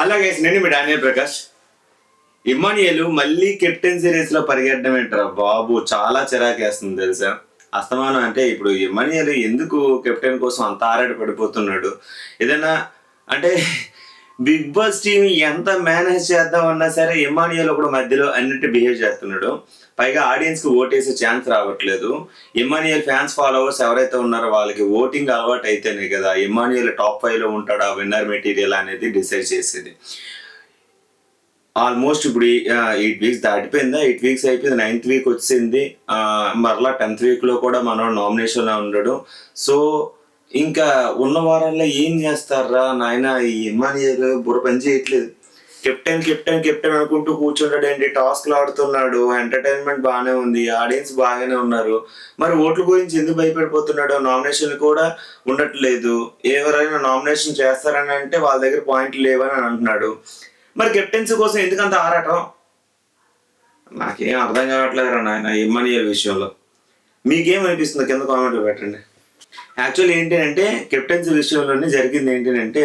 Hello guys నేను మీ Daniel Prakash. ఇమానియలు మళ్ళీ captain సిరీస్లో పరిగెట్టడం ఏంట్రా బాబు? చాలా చిరాకేస్తుంది తెలుసా? అస్తమానం అంటే ఇప్పుడు ఇమానియల్ ఎందుకు కెప్టెన్ కోసం అంత ఆరాట పడిపోతున్నాడు? ఏదైనా అంటే బిగ్ బాస్ టీం ఎంత మేనేజ్ చేద్దామన్నా సరే ఇమానియల్ ఒకడు మధ్యలో అన్నిటి బిహేవ్ చేస్తున్నాడు. పైగా ఆడియన్స్కి ఓటేసే ఛాన్స్ రావట్లేదు. ఇమానియల్ ఫ్యాన్స్ ఫాలోవర్స్ ఎవరైతే ఉన్నారో వాళ్ళకి ఓటింగ్ అలవాటు అయితేనే కదా ఇమానియల్ టాప్ ఫైవ్లో ఉంటాడా విన్నర్ మెటీరియల్ అనేది డిసైడ్ చేసేది. ఆల్మోస్ట్ ఇప్పుడు ఎయిట్ వీక్స్ దాటిపోయిందా? ఎయిట్ వీక్స్ అయిపోయింది. నైన్త్ వీక్ వచ్చింది. మరలా టెన్త్ వీక్లో కూడా మనం నామినేషన్లో ఉండడు. సో ఇంకా ఉన్న వారాల్లో ఏం చేస్తారా? నాయన ఈ ఇమానియల్ బుర్ర పని చేయట్లేదు. కెప్టెన్ కెప్టెన్ కెప్టెన్ అనుకుంటూ కూర్చుంటాడు ఏంటి టాస్క్లు ఆడుతున్నాడు ఎంటర్టైన్మెంట్ బాగానే ఉంది ఆడియన్స్ బాగానే ఉన్నారు. మరి ఓట్ల గురించి ఎందుకు భయపడిపోతున్నాడు నామినేషన్ కూడా ఉండట్లేదు. ఎవరైనా నామినేషన్ చేస్తారని అంటే వాళ్ళ దగ్గర పాయింట్లు లేవని అంటున్నాడు. మరి కెప్టెన్సీ కోసం ఎందుకంత ఆరాటం? నాకేం అర్థం కావట్లేదు నాయన ఇమ్మనియల్ విషయంలో. మీకేం అనిపిస్తుంది కింద కామెంట్లో పెట్టండి. యాక్చువల్ ఏంటి అంటే కెప్టెన్సీ విషయంలోనే జరిగింది ఏంటి అంటే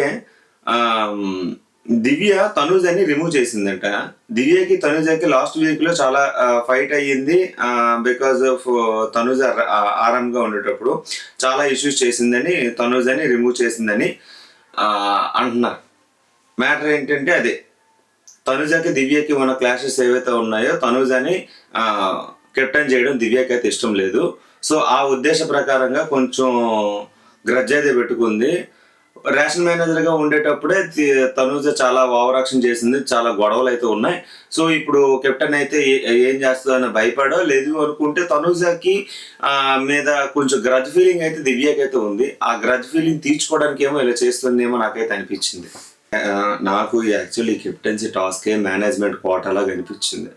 దివ్య తనుజ్ అని రిమూవ్ చేసిందంట. దివ్యకి తనుజకి లాస్ట్ వీక్లో చాలా ఫైట్ అయ్యింది. బికాస్ ఆఫ్ తనుజ్ ఆరామ్గా ఉండేటప్పుడు చాలా ఇష్యూస్ చేసిందని తనుజ్ అని రిమూవ్ చేసిందని అంటున్నారు. మ్యాటర్ ఏంటంటే అదే. తనుజకి దివ్యకి ఉన్న క్లాషెస్ ఏవైతే ఉన్నాయో తనుజ్ అని కెప్టెన్ చేయడం దివ్యకి అయితే ఇష్టం లేదు. సో ఆ ఉద్దేశ ప్రకారంగా కొంచెం గ్రజ్ అయితే పెట్టుకుంది. రేషన్ మేనేజర్గా ఉండేటప్పుడే తనూజ చాలా ఓవరాక్షన్ చేసింది చాలా గొడవలు అయితే ఉన్నాయి. సో ఇప్పుడు కెప్టెన్ అయితే ఏ- ఏం చేస్తుందని భయపడో లేదు అనుకుంటే తనూజకి ఆ, మీద కొంచెం గ్రజ్ ఫీలింగ్ అయితే దివ్యకైతే ఉంది. ఆ గ్రజ్ ఫీలింగ్ తీర్చుకోవడానికి ఏమో ఇలా చేస్తుందేమో నాకైతే అనిపించింది. నాకు యాక్చువల్లీ కెప్టెన్సీ టాస్కే మేనేజ్మెంట్ కోటాలా కనిపించింది.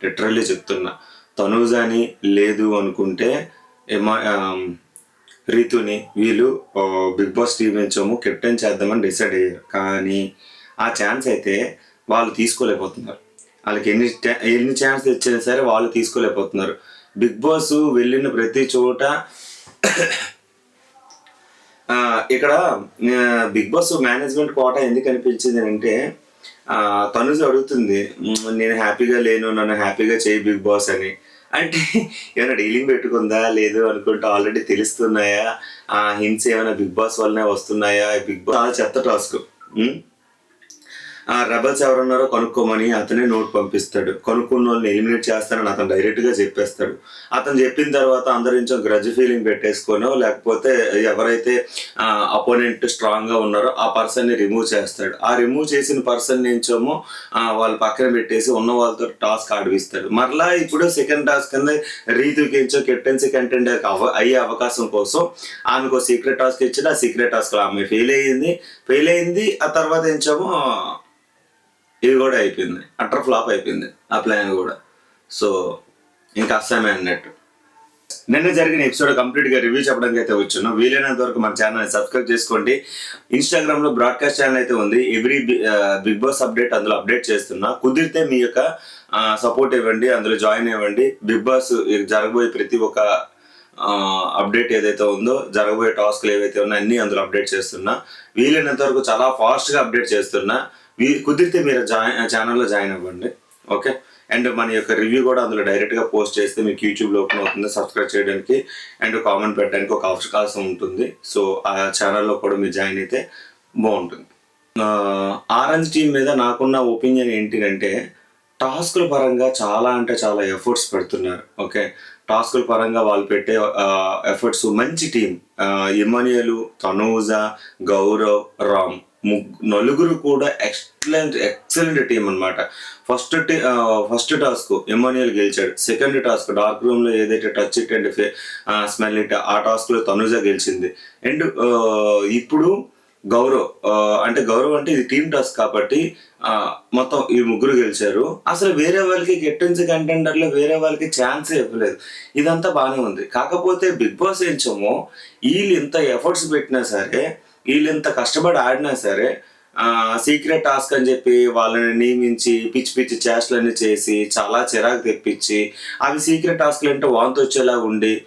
లిటరల్లీ చెప్తున్నా. తనూజాని లేదు అనుకుంటే ఏమో రీతుని వీళ్ళు బిగ్ బాస్ టీవీ నుంచేమో కెప్టెన్ చేద్దామని డిసైడ్ అయ్యారు. కానీ ఆ ఛాన్స్ అయితే వాళ్ళు తీసుకోలేకపోతున్నారు. వాళ్ళకి ఎన్ని ఎన్ని ఛాన్స్ ఇచ్చినా సరే వాళ్ళు తీసుకోలేకపోతున్నారు. బిగ్ బాస్ వెళ్ళిన ప్రతి చోట ఇక్కడ బిగ్ బాస్ మేనేజ్మెంట్ కోట ఎందుకు అనిపించింది అంటే ఆ, తనుజ అడుగుతుంది నేను హ్యాపీగా లేను నన్ను హ్యాపీగా చేయి బిగ్ బాస్ అని. అంటే ఏమైనా డీలింగ్ పెట్టుకుందా? లేదు అనుకుంటే ఆల్రెడీ తెలుస్తున్నాయా? ఆ హింస ఏమైనా బిగ్ బాస్ వల్లనే వస్తున్నాయా? బిగ్ బాస్ చాలా చెత్త టాస్క్. ఆ రెబల్స్ ఎవరున్నారో కనుక్కోమని అతనే నోట్ పంపిస్తాడు. కనుక్కున్న వాళ్ళని ఎలిమినేట్ చేస్తానని అతను డైరెక్ట్గా చెప్పేస్తాడు. అతను చెప్పిన తర్వాత అందరించో గ్రజ్ ఫీలింగ్ పెట్టేసుకోనో లేకపోతే ఎవరైతే అపోనెంట్ స్ట్రాంగ్గా ఉన్నారో ఆ పర్సన్ని రిమూవ్ చేస్తాడు. ఆ రిమూవ్ చేసిన పర్సన్ నుంచేమో వాళ్ళ పక్కన పెట్టేసి ఉన్న వాళ్ళతో టాస్క్ ఆడిపిస్తాడు. మరలా ఇప్పుడు సెకండ్ టాస్క్ కింద రీతుకించో కెప్టెన్సీ కంటెండర్ అయ్యే అవకాశం కోసం ఆమెకు సీక్రెట్ టాస్క్ ఇచ్చాడు. ఆ సీక్రెట్ టాస్క్లో ఆమె ఫెయిల్ అయ్యింది. ఫెయిల్ అయింది ఆ తర్వాత ఏంచేమో ఇది కూడా అయిపోయింది. అటర్ ఫ్లాప్ అయిపోయింది ఆ ప్లాన్ కూడా. సో ఇంకా అస్సామే అన్నట్టు. నిన్న జరిగిన ఎపిసోడ్ కంప్లీట్గా రివ్యూ చెప్పడానికి అయితే వచ్చాను. వీలైనంత వరకు మన ఛానల్ సబ్స్క్రైబ్ చేసుకోండి. ఇన్స్టాగ్రామ్లో బ్రాడ్కాస్ట్ ఛానల్ అయితే ఉంది. ఎవ్రీ బిగ్ బాస్ అప్డేట్ అందులో అప్డేట్ చేస్తున్నా. కుదిరితే మీ యొక్క సపోర్ట్ ఇవ్వండి. అందులో జాయిన్ ఇవ్వండి బిగ్ బాస్ జరగబోయే ప్రతి ఒక్క అప్డేట్ ఏదైతే ఉందో జరగబోయే టాస్క్లు ఏవైతే ఉన్నాయో అన్నీ అందులో అప్డేట్ చేస్తున్నా. వీలైనంత వరకు చాలా ఫాస్ట్గా అప్డేట్ చేస్తున్నా. మీరు కుదిరితే మీరు జాయిన్ ఛానల్లో జాయిన్ అవ్వండి. ఓకే అండ్ మన యొక్క రివ్యూ కూడా అందులో డైరెక్ట్గా పోస్ట్ చేస్తే మీకు యూట్యూబ్ ఓపెన్ అవుతుంది సబ్స్క్రైబ్ చేయడానికి అండ్ కామెంట్ పెట్టడానికి ఒక అవకాశం ఉంటుంది. సో ఆ ఛానల్లో కూడా మీరు జాయిన్ అయితే బాగుంటుంది. ఆరెంజ్ టీం మీద నాకున్న ఒపీనియన్ ఏంటిదంటే టాస్కుల పరంగా చాలా అంటే చాలా ఎఫర్ట్స్ పెడుతున్నారు. ఓకే టాస్కుల పరంగా వాళ్ళు పెట్టే ఎఫర్ట్స్ మంచి టీం ఇమానియలు తనూజ గౌరవ్ రామ్ నలుగురు కూడా ఎక్సలెంట్ ఎక్సలెంట్ టీం అనమాట ఫస్ట్ ఫస్ట్ టాస్క్ ఇమానియల్ గెలిచాడు. సెకండ్ టాస్క్ డార్క్ రూమ్లో ఏదైతే touch it and smell it ఆ టాస్క్లో తనుజ గెలిచింది. అండ్ ఇప్పుడు గౌరవ్ అంటే గౌరవ్ అంటే ఇది టీమ్ టాస్క్ కాబట్టి మొత్తం ఈ ముగ్గురు గెలిచారు. అసలు వేరే వాళ్ళకి గెట్టించి కంటెండర్లో వేరే వాళ్ళకి ఛాన్స్ ఇవ్వలేదు. ఇదంతా బాగానే ఉంది. కాకపోతే బిగ్ బాస్ ఏంచమో వీళ్ళు ఇంత ఎఫర్ట్స్ పెట్టినా సరే వీళ్ళు కష్టపడి ఆడినా సరే సీక్రెట్ టాస్క్ అని చెప్పి వాళ్ళని నియమించి పిచ్చి పిచ్చి చేష్టలన్నీ చేసి చాలా చిరాకు తెప్పించి అవి సీక్రెట్ టాస్క్లు అంటే వాంతి వచ్చేలా ఉండి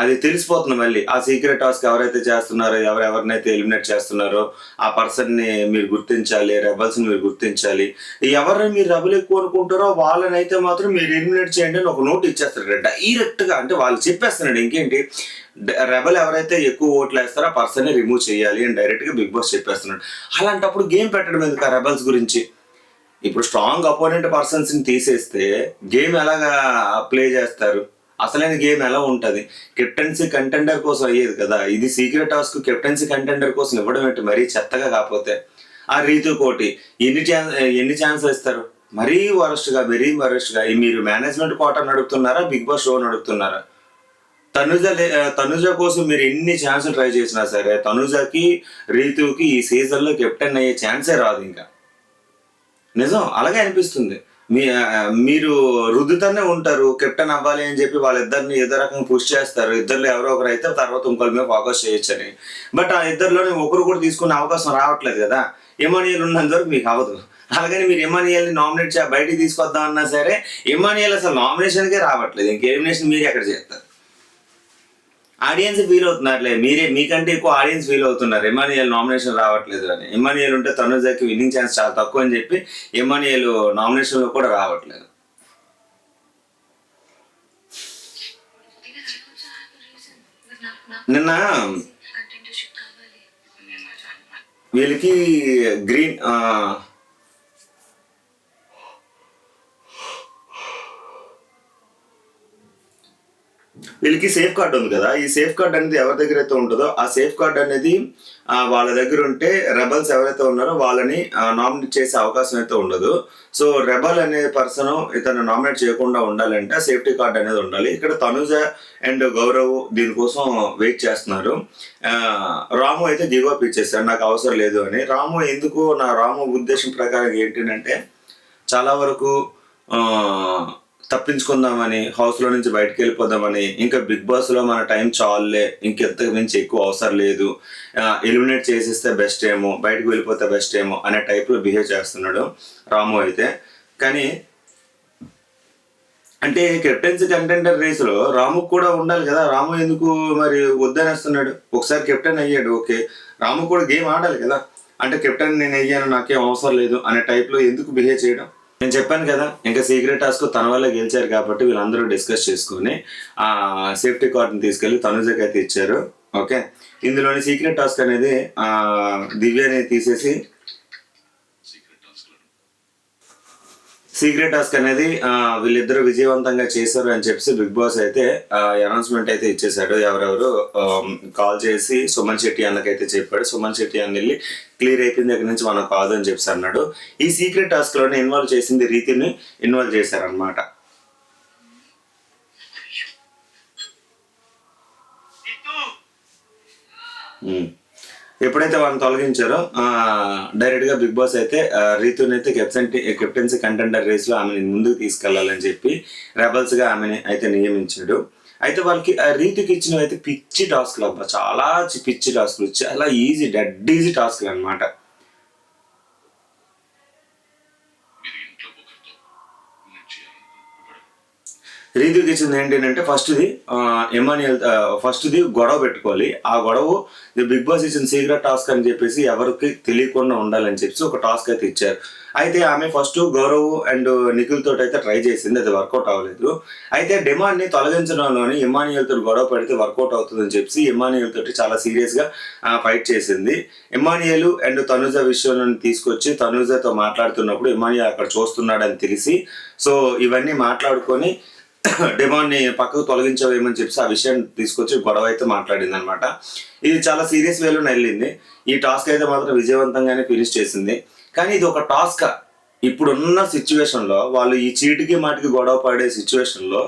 అది తెలిసిపోతుంది మళ్ళీ. ఆ సీక్రెట్ టాస్క్ ఎవరైతే చేస్తున్నారో ఎవరెవరినైతే ఎలిమినేట్ చేస్తున్నారో ఆ పర్సన్ని మీరు గుర్తించాలి రెబల్స్ని మీరు గుర్తించాలి. ఎవరిని మీరు రెబల్ ఎక్కువ అనుకుంటారో వాళ్ళని అయితే మాత్రం మీరు ఎలిమినేట్ చేయండి అని ఒక నోట్ ఇచ్చేస్తారు డైరెక్ట్గా అంటే వాళ్ళు చెప్పేస్తున్నాడు ఇంకేంటి? రెబల్ ఎవరైతే ఎక్కువ ఓట్లు వేస్తారో ఆ పర్సన్ని రిమూవ్ చేయాలి అని డైరెక్ట్గా బిగ్ బాస్ చెప్పేస్తున్నాడు. అలాంటప్పుడు గేమ్ పెట్టడం ఎందుకు ఆ రెబల్స్ గురించి? ఇప్పుడు స్ట్రాంగ్ అపోనెంట్ పర్సన్స్ని తీసేస్తే గేమ్ ఎలాగా ప్లే చేస్తారు? అసలైన గేమ్ ఎలా ఉంటుంది? కెప్టెన్సీ కంటెండర్ కోసం అయ్యేది కదా. ఇది సీక్రెట్ టాస్క్ కెప్టెన్సీ కంటెండర్ కోసం ఇవ్వడం ఏంటి? మరీ చెత్తగా కాకపోతే. ఆ రీతు కోటి ఎన్ని ఛాన్స్ ఎన్ని ఛాన్సులు ఇస్తారు? మరీ వరస్ట్గా మరీ వరస్ట్గా. మీరు మేనేజ్మెంట్ కోట నడుపుతున్నారా? బిగ్ బాస్ షో నడుపుతున్నారా? తనుజ లే- తనుజ కోసం మీరు ఎన్ని ఛాన్సులు ట్రై చేసినా సరే తనుజకి రీతుకి ఈ సీజన్లో కెప్టెన్ అయ్యే ఛాన్సే రాదు ఇంకా. నిజం? అలాగే అనిపిస్తుంది. మీ మీరు రుద్దుతూనే ఉంటారు కెప్టెన్ అవ్వాలి అని చెప్పి వాళ్ళిద్దరిని ఏదో రకంగా పుష్ చేస్తారు. ఇద్దరు ఎవరో ఒకరు అయితే తర్వాత ఇంకొకరి మీద ఫోకస్ చేయొచ్చని. బట్ ఆ ఇద్దరిలోనే ఒకరు కూడా తీసుకునే అవకాశం రావట్లేదు కదా. ఎమానియల్ ఉన్నంత వరకు మీకు అవ్వదు. అలాగని మీరు ఎమానియల్ని నామినేట్ చే బయటికి తీసుకొద్దాం అన్నా సరే ఎమానియల్ అసలు నామినేషన్కే రావట్లేదు. ఇంక ఎలిమినేషన్ మీరు ఎక్కడ చేస్తారు? ఆడియన్స్ ఫీల్ అవుతున్నారులే. మీరే మీకంటే ఎక్కువ ఆడియన్స్ ఫీల్ అవుతున్నారు. ఎమానియల్ నామినేషన్ రావట్లేదు అని. ఎమానియల్ ఉంటే తనుజకి విన్నింగ్ ఛాన్స్ చాలా తక్కువ అని చెప్పి ఎమానియల్ నామినేషన్లో కూడా రావట్లేదు. నిన్న వీళ్ళకి గ్రీన్ వీళ్ళకి సేఫ్ కార్డ్ ఉంది కదా. ఈ సేఫ్ కార్డ్ అనేది ఎవరి దగ్గర అయితే ఉంటుందో ఆ సేఫ్ కార్డ్ అనేది వాళ్ళ దగ్గర ఉంటే రెబల్స్ ఎవరైతే ఉన్నారో వాళ్ళని నామినేట్ చేసే అవకాశం అయితే ఉండదు. సో రెబల్ అనే పర్సన్ ఇతను నామినేట్ చేయకుండా ఉండాలంటే సేఫ్టీ కార్డ్ అనేది ఉండాలి. ఇక్కడ తనుజ అండ్ గౌరవ్ దీనికోసం వెయిట్ చేస్తున్నారు. రాము అయితే గివ్ అప్ ఇచ్చేసాడు నాకు అవసరం లేదు అని. రాము ఎందుకు నా రాము ఉద్దేశం ప్రకారం ఏంటంటే చాలా వరకు తప్పించుకుందామని హౌస్లో నుంచి బయటకు వెళ్ళిపోదామని ఇంకా బిగ్ బాస్లో మన టైం చాలులే ఇంకెంత మించి ఎక్కువ అవసరం లేదు. ఎలిమినేట్ చేసేస్తే బెస్ట్ ఏమో బయటకు వెళ్ళిపోతే బెస్ట్ ఏమో అనే టైప్లో బిహేవ్ చేస్తున్నాడు రాము అయితే. కానీ అంటే కెప్టెన్సీ కంటెండర్ రేస్లో రాము కూడా ఉండాలి కదా. రాము ఎందుకు మరి వద్దనేస్తున్నాడు? ఒకసారి కెప్టెన్ అయ్యాడు ఓకే రాము కూడా గేమ్ ఆడాలి కదా. అంటే కెప్టెన్ నేను అయ్యాను నాకేం అవసరం లేదు అనే టైప్లో ఎందుకు బిహేవ్ చేయడం? నేను చెప్పాను కదా ఇంకా సీక్రెట్ టాస్క్ తన వల్ల గెలిచారు కాబట్టి వీళ్ళందరూ డిస్కస్ చేసుకుని ఆ సేఫ్టీ కార్డ్ని తీసుకెళ్ళి తనుజకి అయితే ఇచ్చారు. ఓకే ఇందులోని సీక్రెట్ టాస్క్ అనేది ఆ దివ్యని తీసేసి సీక్రెట్ టాస్క్ అనేది వీళ్ళిద్దరూ విజయవంతంగా చేశారు అని చెప్పి బిగ్ బాస్ అయితే అనౌన్స్మెంట్ అయితే ఇచ్చేసాడు ఎవరెవరు కాల్ చేసి సుమన్ శెట్టి అన్నకైతే చెప్పాడు. సుమన్ శెట్టి అన్న వెళ్ళి క్లియర్ అయిపోయింది దగ్గర నుంచి మనం కాదు అని చెప్పి అన్నాడు. ఈ సీక్రెట్ టాస్క్లోనే ఇన్వాల్వ్ చేసింది రీతిని ఇన్వాల్వ్ చేశారనమాట ఉమ్. ఎప్పుడైతే వాళ్ళని తొలగించారో డైరెక్ట్గా బిగ్ బాస్ అయితే రీతుని అయితే కెప్టెన్టీ కెప్టెన్సీ కంటెండర్ రేస్లో ఆమెని ముందుకు తీసుకెళ్ళాలని చెప్పి రెబల్స్గా ఆమెని అయితే నియమించాడు. అయితే వాళ్ళకి ఆ రీతికి ఇచ్చినవి అయితే పిచ్చి టాస్క్లు అబ్బా చాలా చి- పిచ్చి టాస్క్లు చాలా ఈజీ డెడ్ ఈజీ టాస్క్లు అనమాట రీతికి ఇచ్చింది ఏంటంటే ఫస్ట్ది ఎమాన్యుయల్ ఫస్ట్ది గొడవ పెట్టుకోవాలి. ఆ గొడవ బిగ్ బాస్ ఇచ్చిన సీక్రెట్ టాస్క్ అని చెప్పేసి ఎవరికి తెలియకుండా ఉండాలని చెప్పి ఒక టాస్క్ అయితే ఇచ్చారు. అయితే ఆమె ఫస్ట్ గౌరవ్ అండ్ నిఖిల్ తోటి అయితే ట్రై చేసింది అది వర్కౌట్ అవ్వలేదు. అయితే డిమాండ్ని తొలగించడంలోని ఇమానియల్ తోటి గొడవ పెడితే వర్కౌట్ అవుతుందని చెప్పి ఇమానియల్ తోటి చాలా సీరియస్గా ఫైట్ చేసింది. ఇమానియల్ అండ్ తనుజ విషయంలో తీసుకొచ్చి తనుజతో మాట్లాడుతున్నప్పుడు ఇమానియల్ అక్కడ చూస్తున్నాడని తెలిసి సో ఇవన్నీ మాట్లాడుకొని డిమాండ్ని పక్కకు తొలగించవేమని చెప్పి ఆ విషయం తీసుకొచ్చి గొడవ అయితే మాట్లాడింది అనమాట ఇది చాలా సీరియస్ వేలోనే వెళ్ళింది ఈ టాస్క్ అయితే మాత్రం విజయవంతంగానే ఫినిష్ చేసింది. కానీ ఇది ఒక టాస్క్. ఇప్పుడున్న సిచ్యువేషన్లో వాళ్ళు ఈ చీటికి మాటికి గొడవ పడే సిచ్యువేషన్లో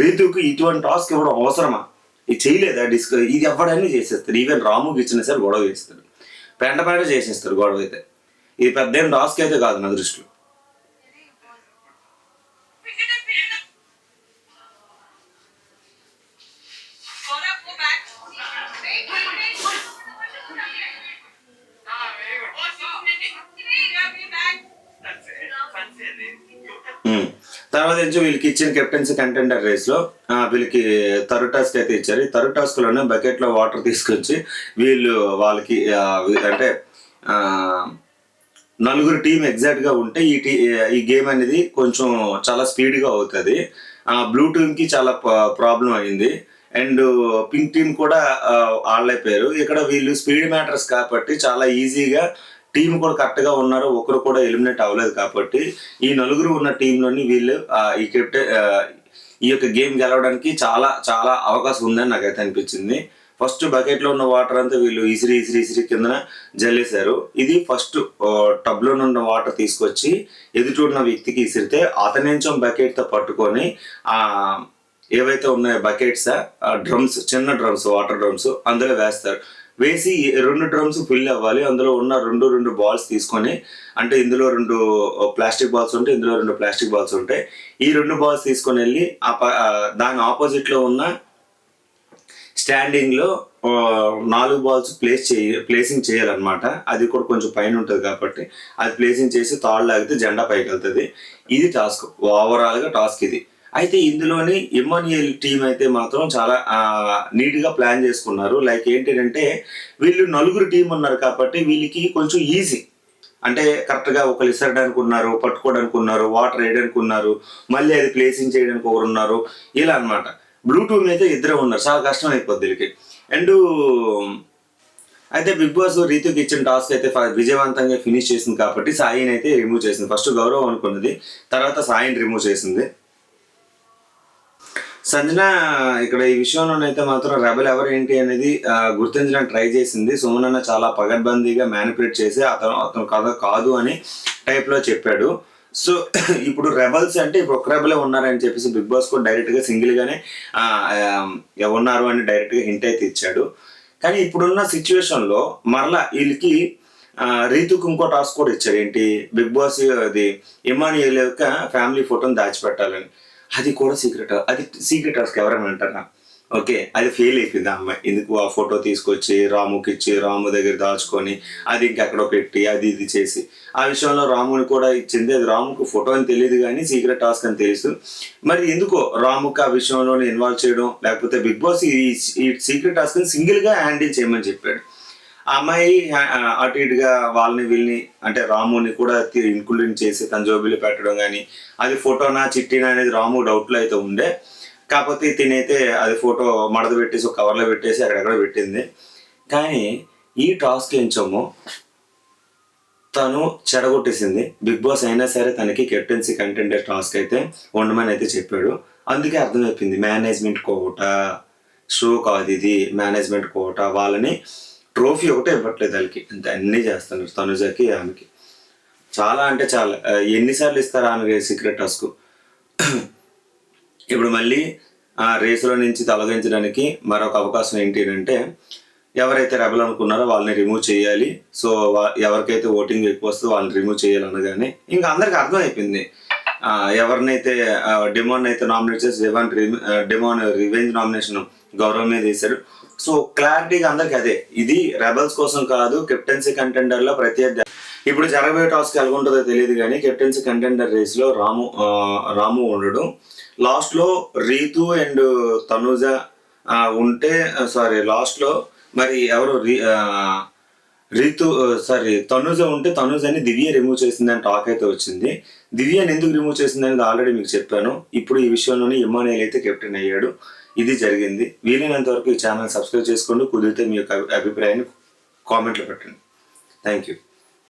రీతుకు ఇటువంటి టాస్క్ ఇవ్వడం అవసరమా? ఇది చేయలేదా? డిస్క ఇది ఎవడన్నీ చేసేస్తారు ఈవెన్ రాముకి ఇచ్చిన సరే గొడవ చేస్తారు పెంట పెంట చేసేస్తారు గొడవ అయితే. ఇది పెద్ద టాస్క్ అయితే కాదు నా దృష్టిలో. నుంచి వీళ్ళకి ఇచ్చిన కెప్టెన్సీ కంటెండర్ రేస్లో వీళ్ళకి తరు టాస్క్ అయితే ఇచ్చారు. ఈ తరు టాస్క్లోనే బకెట్లో వాటర్ తీసుకొచ్చి వీళ్ళు వాళ్ళకి అంటే నలుగురు టీం ఎగ్జాక్ట్గా ఉంటే ఈ టీ ఈ గేమ్ అనేది కొంచెం చాలా స్పీడ్గా అవుతుంది. బ్లూ టీమ్కి చాలా ప్రాబ్లం అయింది. అండ్ పింక్ టీం కూడా ఆ, ఆడలేకపోయారు ఇక్కడ వీళ్ళు స్పీడ్ మ్యాటర్స్ కాబట్టి చాలా ఈజీగా టీం కూడా కరెక్ట్గా ఉన్నారు. ఒకరు కూడా ఎలిమినేట్ అవ్వలేదు కాబట్టి ఈ నలుగురు ఉన్న టీంలోని వీళ్ళు ఈ కెప్టెన్ ఈ యొక్క గేమ్ గెలవడానికి చాలా చాలా అవకాశం ఉందని నాకైతే అనిపించింది. ఫస్ట్ బకెట్లో ఉన్న వాటర్ అంతా వీళ్ళు ఇసిరి ఇసిరి ఇసిరి కింద జల్లేశారు. ఇది ఫస్ట్ టబ్లో ఉన్న వాటర్ తీసుకొచ్చి ఎదుటిన్న వ్యక్తికి ఇసిరితే అతని బకెట్తో బకెట్తో పట్టుకొని ఆ ఏవైతే ఉన్నాయో బకెట్స్ డ్రమ్స్ చిన్న డ్రమ్స్ వాటర్ డ్రమ్స్ అందులో వేస్తారు. వేసి రెండు డ్రమ్స్ ఫిల్ అవ్వాలి. అందులో ఉన్న రెండు రెండు బాల్స్ తీసుకొని అంటే ఇందులో రెండు ప్లాస్టిక్ బాల్స్ ఉంటాయి ఇందులో రెండు ప్లాస్టిక్ బాల్స్ ఉంటాయి. ఈ రెండు బాల్స్ తీసుకొని వెళ్ళి ఆ ప- దాని ఆపోజిట్లో ఉన్న స్టాండింగ్లో నాలుగు బాల్స్ ప్లేస్ చేయ ప్లేసింగ్ చేయాలన్నమాట. అది కూడా కొంచెం పైన ఉంటుంది కాబట్టి అది ప్లేసింగ్ చేసి తాళ్ళు లాగితే జెండా పైకి వెళ్తుంది ఇది టాస్క్. ఓవరాల్గా టాస్క్ ఇది. అయితే ఇందులోని ఇమ్మనియల్ టీం అయితే మాత్రం చాలా నీట్గా ప్లాన్ చేసుకున్నారు. లైక్ ఏంటంటే వీళ్ళు నలుగురు టీం ఉన్నారు కాబట్టి వీళ్ళకి కొంచెం ఈజీ. అంటే కరెక్ట్గా ఒకరు ఇసరడానికి ఉన్నారు పట్టుకోవడానికి ఉన్నారు వాటర్ వేయడానికి ఉన్నారు మళ్ళీ అది ప్లేసింగ్ చేయడానికి ఒకరు ఉన్నారు ఇలా అన్నమాట. బ్లూటూత్ అయితే ఇద్దరే ఉన్నారు. చాలా కష్టం అయిపోద్ది వీళ్ళకి. అండ్ అయితే బిగ్ బాస్ రీతుకి ఇచ్చిన టాస్క్ అయితే విజయవంతంగా ఫినిష్ చేసింది కాబట్టి సాయిని అయితే రిమూవ్ చేసింది. ఫస్ట్ గౌరవ్ అనుకున్నది తర్వాత సాయిని రిమూవ్ చేసింది. సంజన ఇక్కడ ఈ విషయంలోనైతే మాత్రం రెబల్ ఎవరు ఏంటి అనేది గుర్తించడానికి ట్రై చేసింది. సుమనన్న చాలా పగడ్బందీగా మ్యానిపులేట్ చేసి అతను అతను కథ కాదు అని టైప్లో చెప్పాడు. సో ఇప్పుడు రెబల్స్ అంటే ఇప్పుడు ఒక రెబలే ఉన్నారని చెప్పేసి బిగ్ బాస్ కూడా డైరెక్ట్గా సింగిల్ గానే ఉన్నారు అని డైరెక్ట్గా హింట్ అయితే ఇచ్చాడు. కానీ ఇప్పుడున్న సిచ్యువేషన్లో మరలా వీళ్ళకి రీతుకు ఇంకో టాస్క్ కూడా ఇచ్చారు ఏంటి? బిగ్ బాస్ అది ఇమానియల్ యొక్క ఫ్యామిలీ ఫోటోని దాచిపెట్టాలని. అది కూడా సీక్రెట్ అది సీక్రెట్ టాస్క్ ఎవరైనా అంటారా ఓకే అది ఫెయిల్ అయిపోయింది ఆ అమ్మాయి. ఎందుకు ఆ ఫోటో తీసుకొచ్చి రాముకి ఇచ్చి రాము దగ్గర దాచుకొని అది ఇంకెక్కడో పెట్టి అది ఇది చేసి. ఆ విషయంలో రాముని కూడా ఇచ్చింది. అది రాముకు ఫోటో అని తెలియదు కానీ సీక్రెట్ టాస్క్ అని తెలుసు. మరి ఎందుకో రాముకి ఆ విషయంలో ఇన్వాల్వ్ చేయడం లేకపోతే బిగ్ బాస్ ఈ సీక్రెట్ టాస్క్ని సింగిల్గా హ్యాండిల్ చేయమని చెప్పాడు. ఆ అమ్మాయి అటు ఇటుగా వాళ్ళని వీళ్ళని అంటే రాముని కూడా ఇన్క్లూడింగ్ చేసి తన జోబీలు పెట్టడం కానీ అది ఫోటోనా చిట్టినా అనేది రాము డౌట్లో అయితే ఉండే. కాకపోతే తినైతే అది ఫోటో మడత పెట్టేసి ఒక కవర్లో పెట్టేసి అక్కడక్కడ పెట్టింది. కానీ ఈ టాస్క్ ఏంచోమో తను చెడగొట్టేసింది. బిగ్ బాస్ అయినా సరే తనకి కెప్టెన్సీ కంటెండర్ టాస్క్ అయితే ఉండమని అయితే చెప్పాడు. అందుకే అర్థమైపోయింది. మేనేజ్మెంట్ కోట షో కాదు ఇది. మేనేజ్మెంట్ కోట వాళ్ళని ట్రోఫీ ఒకటే ఇవ్వట్లేదు వాళ్ళకి అంతే అన్నీ చేస్తున్నారు తనుజకి ఆమెకి. చాలా అంటే చాలా. ఎన్నిసార్లు ఇస్తారు ఆమెకి సీక్రెట్ టాస్క్ ఇప్పుడు మళ్ళీ ఆ రేసులో నుంచి తొలగించడానికి మరొక అవకాశం ఏంటి అంటే ఎవరైతే రెబల్ అనుకున్నారో వాళ్ళని రిమూవ్ చేయాలి. సో ఎవరికైతే ఓటింగ్ ఎక్కువ వస్తుందో వాళ్ళని రిమూవ్ చేయాలి అనగానే ఇంకా అందరికి అర్థమైపోయింది. ఎవరినైతే డిమాండ్ అయితే నామినేట్ చేసి డిమాండ్ డిమాండ్ రివెంజ్ నామినేషన్ గౌరవం మీద వేశారు. సో క్లారిటీగా అందరికి అదే. ఇది రెబల్స్ కోసం కాదు కెప్టెన్సీ కంటెండర్లో ప్రత్యర్థి ఇప్పుడు జరగబోయే టాస్క్ ఎలా ఉంటుందో తెలియదు కానీ కెప్టెన్సీ కంటెండర్ రేస్లో రాము రాము ఉండడు. లాస్ట్లో రీతు అండ్ తనుజ ఉంటే సారీ లాస్ట్లో మరి ఎవరు? రీ రీతు సారీ తనుజ ఉంటే తనుజని దివ్య రిమూవ్ చేసిందని టాక్ అయితే వచ్చింది. దివ్యని ఎందుకు రిమూవ్ చేసింది అనేది ఆల్రెడీ మీకు చెప్పాను. ఇప్పుడు ఈ విషయంలోనే ఇమ్మానియల్ అయితే కెప్టెన్ అయ్యాడు. ఇది జరిగింది. వీలైనంత వరకు ఈ ఛానల్ సబ్స్క్రైబ్ చేసుకోండి. కుదిరితే మీ యొక్క అభిప్రాయాన్ని కామెంట్లో పెట్టండి. Thank you.